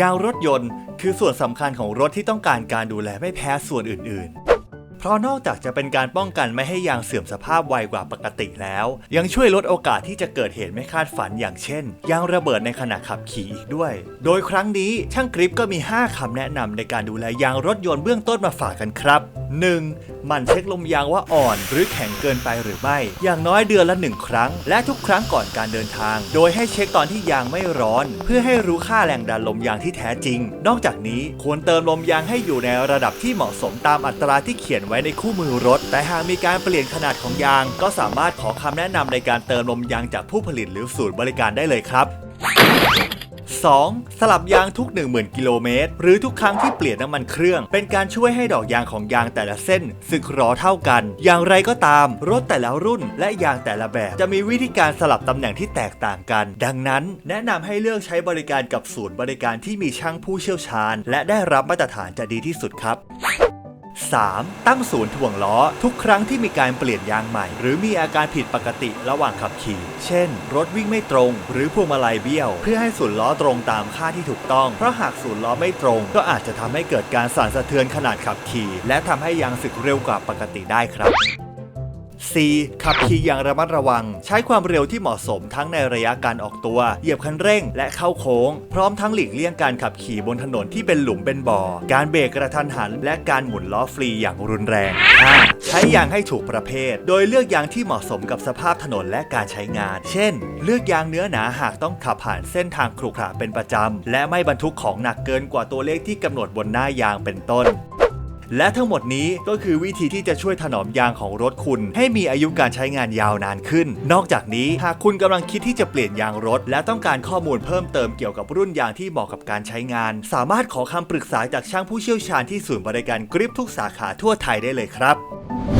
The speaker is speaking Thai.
ยางรถยนต์คือส่วนสำคัญของรถที่ต้องการการดูแลไม่แพ้ส่วนอื่นๆ เพราะนอกจากจะเป็นการป้องกันไม่ให้ยางเสื่อมสภาพไวกว่าปกติแล้ว ยังช่วยลดโอกาสที่จะเกิดเหตุไม่คาดฝันอย่างเช่น ยางระเบิดในขณะขับขี่อีกด้วย โดยครั้งนี้ช่างกริปก็มี 5คำแนะนำในการดูแลยางรถยนต์เบื้องต้นมาฝากกันครับ 1. หมั่นเช็คลมยางว่าอ่อนหรือแข็งเกินไปหรือไม่ อย่างน้อยเดือนละหนึ่งครั้ง และทุกครั้งก่อนการเดินทาง โดยให้เช็คตอนที่ยางไม่ร้อน เพื่อให้รู้ค่าแรงดันลมยางที่แท้จริง นอกจากนี้ควรเติมลมยางให้อยู่ในระดับที่เหมาะสมตามอัตราที่เขียนไว้ในคู่มือรถ แต่หากมีการเปลี่ยนขนาดของยาง ก็สามารถขอคำแนะนำในการเติมลมยางจากผู้ผลิตหรือศูนย์บริการได้เลยครับ 2. สลับยางทุก 10,000 กิโลเมตร หรือทุกครั้งที่เปลี่ยนน้ำมันเครื่อง เป็นการช่วยให้ดอกยางของยางแต่ละเส้นสึกหรอเท่ากัน อย่างไรก็ตาม รถแต่ละรุ่นและยางแต่ละแบบ จะมีวิธีการสลับตำแหน่งที่แตกต่างกัน ดังนั้น แนะนำให้เลือกใช้บริการกับศูนย์บริการที่มีช่างผู้เชี่ยวชาญ และได้รับมาตรฐานจะดีที่สุดครับ 3. ตั้งศูนย์ถ่วงล้อ ทุกครั้งที่มีการเปลี่ยนยางใหม่ หรือมีอาการผิดปกติระหว่างขับขี่ เช่น รถวิ่งไม่ตรง หรือพวงมาลัยเบี้ยว เพื่อให้ศูนย์ล้อตรงตามค่าที่ถูกต้อง เพราะหากศูนย์ล้อไม่ตรง ก็อาจจะทำให้เกิดการสั่นสะเทือนขนาดขับขี่ และทำให้ยางสึกเร็วกว่าปกติได้ครับ C ขับขี่อย่างระมัดระวัง ใช้ความเร็วที่เหมาะสมทั้งในระยะการออกตัว เหยียบคันเร่ง และเข้าโค้ง พร้อมทั้งหลีกเลี่ยงการขับขี่บนถนนที่เป็นหลุมเป็นบ่อ การเบรกกระทันหัน และการหมุนล้อฟรีอย่างรุนแรง 5. ใช้ยางให้ถูกประเภท โดยเลือกยางที่เหมาะสมกับสภาพถนนและการใช้งาน เช่น เลือกยางเนื้อหนาหากต้องขับผ่านเส้นทางขรุขระเป็นประจำและไม่บรรทุกของหนักเกินกว่าตัวเลขที่กำหนดบนหน้ายางเป็นต้น และทั้งหมดนี้ก็คือวิธีที่จะช่วยถนอมยางของรถคุณ ให้มีอายุการใช้งานยาวนานขึ้น นอกจากนี้หากคุณกำลังคิดที่จะเปลี่ยนยางรถ และต้องการข้อมูลเพิ่มเติมเกี่ยวกับรุ่นยางที่เหมาะกับการใช้งาน สามารถขอคำปรึกษาจากช่างผู้เชี่ยวชาญที่ศูนย์บริการกริปทุกสาขาทั่วไทยได้เลยครับ